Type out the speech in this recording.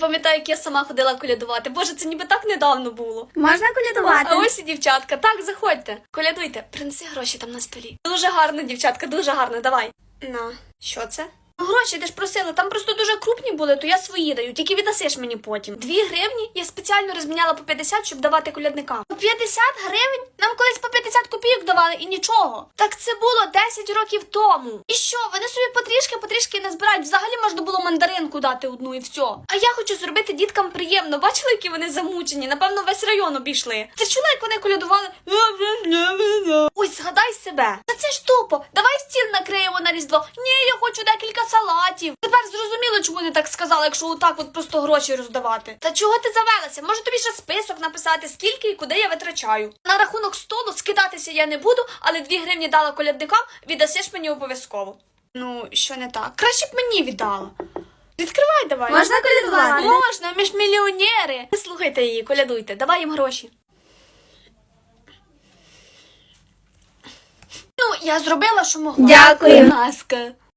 Пам'ятаю, як я сама ходила колядувати. Боже, це ніби так недавно було. Можна А колядувати? ось і дівчатка. Так, заходьте. Колядуйте, принеси гроші там на столі. Дуже гарно, дівчатка, дуже гарно. Давай. На, що це? Гроші, ти ж просила, там просто дуже крупні були, то я свої даю, тільки віддасиш мені потім. Дві гривні я спеціально розміняла по 50, щоб давати колядникам. По 50 гривень? Нам колись по 50 копійок давали і нічого. Так це було 10 років тому. І що, вони собі потрішки, потрішки не збирають. Взагалі можна було мандаринку дати одну і все. А я хочу зробити діткам приємно. Бачили, які вони замучені? Напевно, весь район обійшли. Ти чула, як вони колядували? Ось згадай себе. Та це ж тупо. Давай стіл накриємо на різдво. Хочу декілька салатів. Тепер зрозуміло, чому вони так сказали, якщо отак от просто гроші роздавати. Та чого ти завелася? Може тобі ще список написати, скільки і куди я витрачаю. На рахунок столу скидатися я не буду, але дві гривні дала колядникам, віддасиш мені обов'язково. Ну, що не так? Краще б мені віддала. Відкривай давай. Можна колядувати? Можна, ми ж мільйонери. Слухайте її, колядуйте, давай їм гроші. Ну, я зробила, що могла. Дякую. Будь ласка.